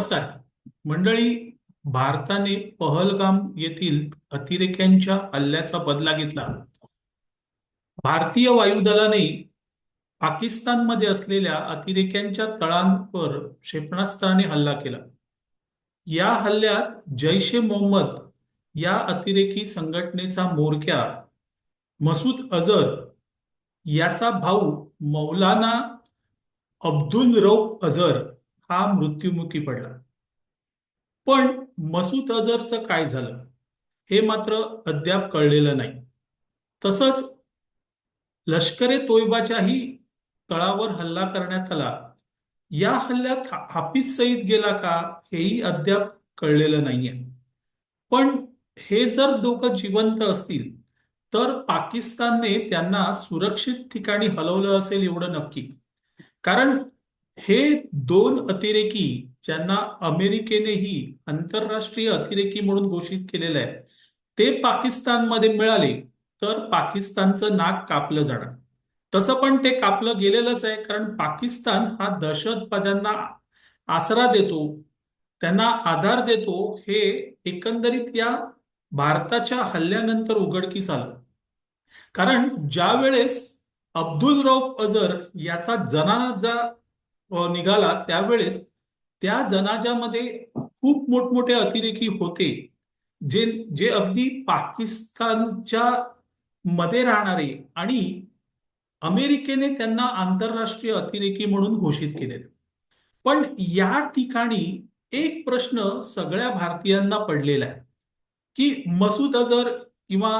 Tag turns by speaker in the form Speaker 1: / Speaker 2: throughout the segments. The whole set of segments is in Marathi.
Speaker 1: नमस्कार. मंडळी भारताने पहलगाम येथील अतिरेक्यांच्या हल्ल्याचा बदला घेतला. भारतीय वायुदलाने पाकिस्तानमध्ये असलेल्या अतिरेक्यांच्या तळांवर क्षेपणास्त्राने हल्ला केला. या हल्ल्यात जैश ए मोहम्मद या अतिरेकी संघटनेचा म्होरक्या मसूद अझर याचा भाऊ मौलाना अब्दुल रौफ अझर हा मृत्युमुखी पडला. पण मसूद अझरचं काय झालं? हे मात्र अद्याप कळलेलं नाही. तसंच लष्करे तोयबाच्याही तळावर हल्ला करण्यात आला. या हल्ल्यात हा- हाफिज सईद गेला का हेही अद्याप कळलेलं नाहीये. पण हे जर दोघं जिवंत असतील तर पाकिस्तानने त्यांना सुरक्षित ठिकाणी हलवलं असेल एवढं नक्की. कारण हे दोन अतिरेकी ज्यांना अमेरिकेनेही आंतरराष्ट्रीय अतिरेकी म्हणून घोषित केलेलं आहे ते पाकिस्तानमध्ये मिळाले तर पाकिस्तानचं नाक कापलं जाणार. तसं पण ते कापलं गेलेलंच आहे कारण पाकिस्तान हा दहशतवाद्यांना आसरा देतो त्यांना आधार देतो हे एकंदरीत या भारताच्या हल्ल्यानंतर उघडकीस आलं. कारण ज्या वेळेस अब्दुल रौफ अझर याचा जनाजा निघाला त्यावेळेस त्या जनाजामध्ये खूप मोठमोठे अतिरेकी होते जे जे अगदी पाकिस्तानच्या मध्ये राहणारे आणि अमेरिकेने त्यांना आंतरराष्ट्रीय अतिरेकी म्हणून घोषित केलेले. पण या ठिकाणी एक प्रश्न सगळ्या भारतीयांना पडलेला आहे की मसूद अझर किंवा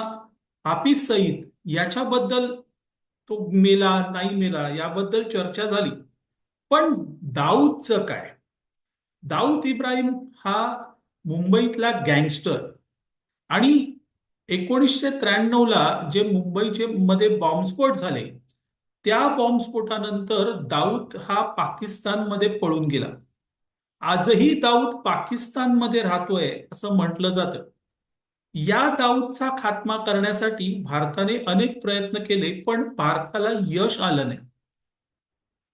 Speaker 1: हाफिज सईद याच्याबद्दल तो मेला नाही मेला याबद्दल चर्चा झाली. पण दाऊदचं काय? दाऊद इब्राहिम हा मुंबईतला गँगस्टर. आणि एकोणीसशे त्र्याण्णवला जे मुंबईचे मध्ये बॉम्बस्फोट झाले त्या बॉम्बस्फोटानंतर दाऊद हा पाकिस्तानमध्ये पळून गेला. आजही दाऊद पाकिस्तानमध्ये राहतोय असं म्हटलं जातं. या दाऊदचा खात्मा करण्यासाठी भारताने अनेक प्रयत्न केले पण भारताला यश आलं नाही.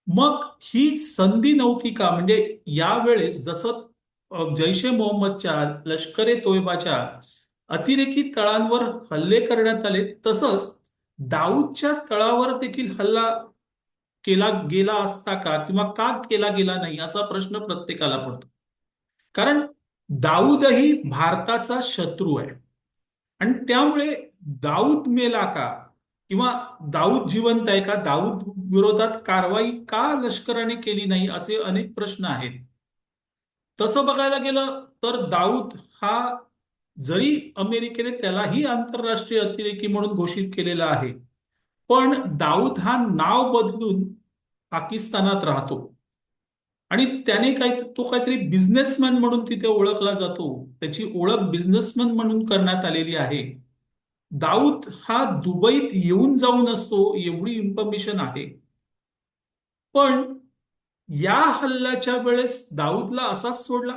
Speaker 1: मग ही संधी नव्हती का? म्हणजे यावेळेस जसं जैश ए मोहम्मदच्या लष्कर ए तोयबाच्या अतिरेकी तळांवर हल्ले करण्यात आले तसंच दाऊदच्या तळावर देखील हल्ला केला गेला असता का? किंवा का केला गेला नाही? असा प्रश्न प्रत्येकाला पडतो. कारण दाऊदही भारताचा शत्रू आहे. आणि त्यामुळे दाऊद मेला का? किंवा दाऊद जिवंत आहे का? दाऊद विरोधात कारवाई का लष्कराने केली नाही असे अनेक प्रश्न आहेत. तसं बघायला गेलं तर दाऊद हा जरी अमेरिकेने त्यालाही आंतरराष्ट्रीय अतिरेकी म्हणून घोषित केलेला आहे पण दाऊद हा नाव बदलून पाकिस्तानात राहतो. आणि त्याने काही तो काहीतरी बिझनेसमॅन म्हणून तिथे ओळखला जातो. त्याची ओळख बिझनेसमॅन म्हणून करण्यात आलेली आहे. दाऊद हा दुबईत येऊन जाऊन असतो एवढी इन्फॉर्मेशन आहे. पण या हल्ल्याच्या वेळेस दाऊदला असाच सोडला.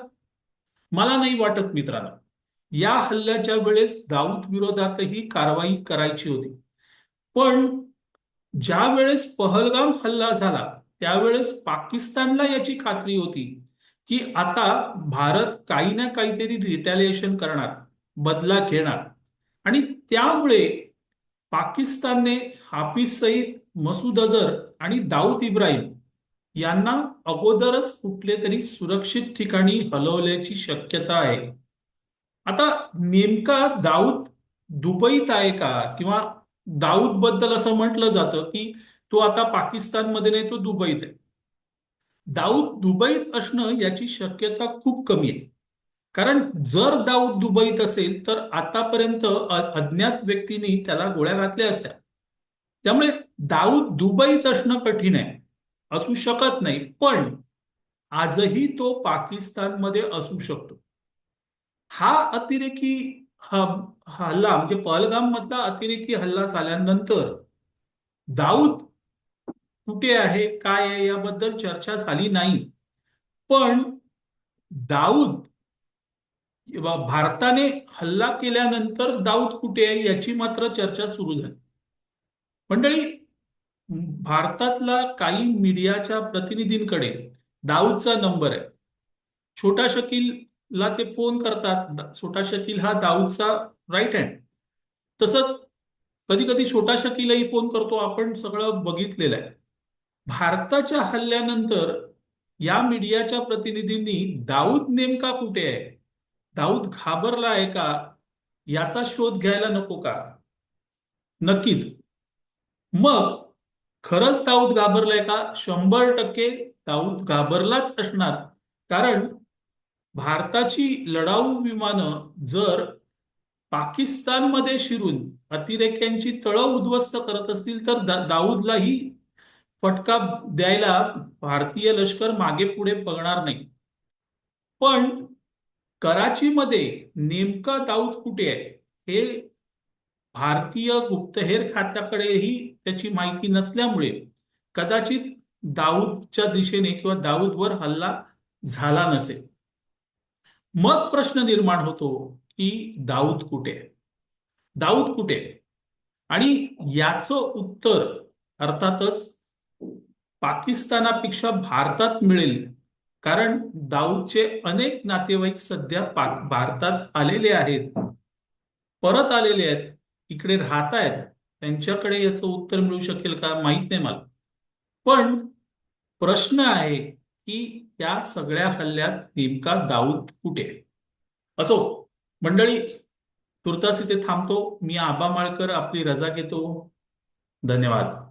Speaker 1: मला नाही वाटत मित्रांनो. या हल्ल्याच्या वेळेस दाऊद विरोधातही कारवाई करायची होती. पण ज्या वेळेस पहलगाम हल्ला झाला त्यावेळेस पाकिस्तानला याची खात्री होती की आता भारत काही ना काहीतरी रिटॅलिएशन करणार बदला घेणार. आणि त्यामुळे पाकिस्तानने हाफिज सईद मसूद अझर आणि दाऊद इब्राहिम यांना अगोदरच कुठले तरी सुरक्षित ठिकाणी हलवल्याची शक्यता आहे. आता नेमका दाऊद दुबईत आहे का? किंवा दाऊदबद्दल असं म्हटलं जातं की तो आता पाकिस्तानमध्ये नाही तो दुबईत आहे. दाऊद दुबईत असणं याची शक्यता खूप कमी आहे. कारण जर दाऊद दुबईत असेल तर आतापर्यंत अज्ञात व्यक्तीने त्याला गोळ्या घातल्या असत्या. त्यामुळे दाऊद दुबईत असणं कठीण आहे. असू शकत नाही पण आजही तो पाकिस्तानमध्ये असू शकतो. हा अतिरेकी हा हल्ला म्हणजे पहलगाम मधला अतिरेकी हल्ला झाल्यानंतर दाऊद कुठे आहे काय आहे याबद्दल चर्चा झाली नाही. पण दाऊद भारताने हल्ला केल्यानंतर दाऊद कुठे आहे याची मात्र चर्चा सुरू झाली. मंडळी भारतातला काही मीडियाच्या प्रतिनिधींकडे दाऊदचा नंबर आहे. छोटा शकीलला ते फोन करतात. छोटा शकील हा दाऊदचा राईट हँड तसंच कधी कधी छोटा शकीलही फोन करतो. आपण सगळं बघितलेलं आहे. भारताच्या हल्ल्यानंतर या मीडियाच्या प्रतिनिधींनी दाऊद नेमका कुठे आहे? दाऊद घाबरला आहे का? याचा शोध घ्यायला नको का? नक्कीच. मग खरंच दाऊद घाबरलाय का? शंभर टक्के दाऊद घाबरलाच असणार. कारण भारताची लढाऊ विमानं जर पाकिस्तानमध्ये शिरून अतिरेक्यांची तळं उद्ध्वस्त करत असतील तर दा- दाऊदलाही फटका द्यायला भारतीय लष्कर मागे पुढे बघणार नाही. पण कराचीमध्ये नेमका दाऊद कुठे आहे? हे भारतीय गुप्तहेर खात्याकडेही त्याची माहिती नसल्यामुळे कदाचित दाऊदच्या दिशेने किंवा दाऊदवर हल्ला झाला नसेल. मग प्रश्न निर्माण होतो की दाऊद कुठे आहे? दाऊद कुठे आहे? आणि याचं उत्तर अर्थातच पाकिस्तानापेक्षा भारतात मिळेल कारण दाऊदचे अनेक नातेवाईक सध्या पाक भारतात आलेले आहेत. परत आलेले आहेत. इकडे राहत आहेत त्यांच्याकडे याचं उत्तर मिळू शकेल का? माहीत नाही मला. पण प्रश्न आहे की या सगळ्या हल्ल्यात नेमका दाऊद कुठे? आहे? असो मंडळी तुर्तास इथे थांबतो. मी आबा माळकर आपली रजा घेतो. धन्यवाद.